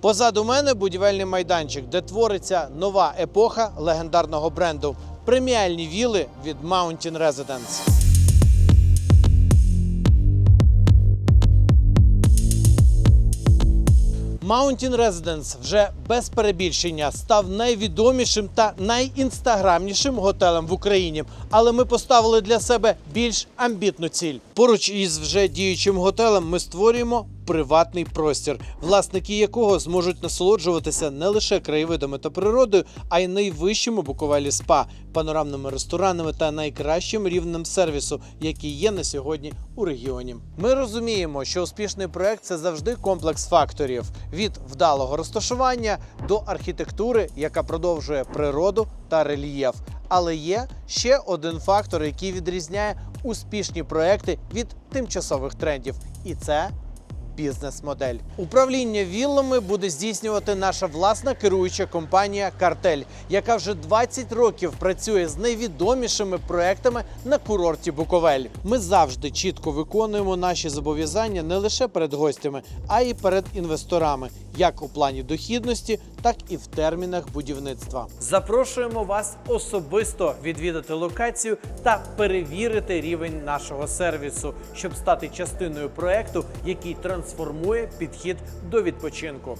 Позаду мене будівельний майданчик, де твориться нова епоха легендарного бренду преміальні віли від Mountain Residence. Mountain Residence вже без перебільшення став найвідомішим та найінстаграмнішим готелем в Україні. Але ми поставили для себе більш амбітну ціль. Поруч із вже діючим готелем ми створюємо приватний простір, власники якого зможуть насолоджуватися не лише краєвидами та природою, а й найвищим у Буковелі спа, панорамними ресторанами та найкращим рівнем сервісу, який є на сьогодні у регіоні. Ми розуміємо, що успішний проект це завжди комплекс факторів від вдалого розташування до архітектури, яка продовжує природу та рельєф. Але є ще один фактор, який відрізняє успішні проекти від тимчасових трендів, і це бізнес-модель. Управління віллами буде здійснювати наша власна керуюча компанія Картель, яка вже 20 років працює з найвідомішими проектами на курорті Буковель. Ми завжди чітко виконуємо наші зобов'язання не лише перед гостями, а й перед інвесторами, як у плані дохідності, так і в термінах будівництва. Запрошуємо вас особисто відвідати локацію та перевірити рівень нашого сервісу, щоб стати частиною проекту, який трансформує підхід до відпочинку.